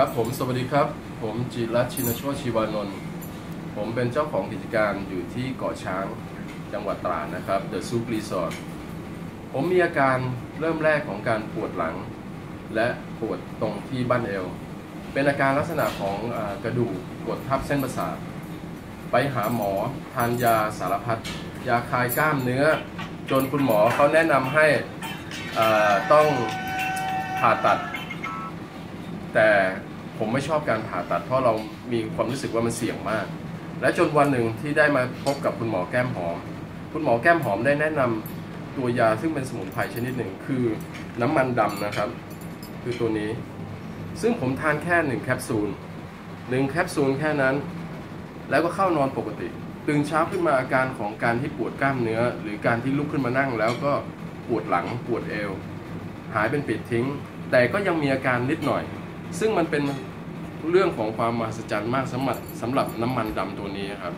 ครับผมสวัสดีครับ ผมจิรัชินโชติชีวานนท์ผมเป็นเจ้าของกิจการอยู่ที่เกาะช้างจังหวัดตราดนะครับ The Soup Resort ผมมีอาการเริ่มแรกของการปวดหลัง และปวดตรงที่บั้นเอว เป็นอาการลักษณะของอกระดูกกดทับเส้นประสาท ไปหาหมอทานยาสารพัดยาคลายกล้ามเนื้อ จนคุณหมอเขาแนะนำให้ต้องผ่าตัด แต่ผมไม่ชอบการผ่าตัดเพราะเรามีความรู้สึกว่ามันเสี่ยงมาก และจนวันหนึ่งที่ได้มาพบกับคุณหมอแก้มหอม คุณหมอแก้มหอมได้แนะนำตัวยาซึ่งเป็นสมุนไพรชนิดหนึ่งคือน้ำมันดำนะครับ คือตัวนี้ ซึ่งผมทานแค่หนึ่งแคปซูลหนึ่งแคปซูลแค่นั้น แล้วก็เข้านอนปกติตื่นเช้าขึ้นมาอาการของการที่ปวดกล้ามเนื้อ หรือการที่ลุกขึ้นมานั่ง แล้วก็ปวดหลังปวดเอว หายเป็นปิดทิ้ง แต่ก็ยังมีอาการนิดหน่อย ซึ่งมันเป็นเรื่องของความมหัศจรรย์มากสำหรับสำหรับน้ำมันดำตัวนี้ครับ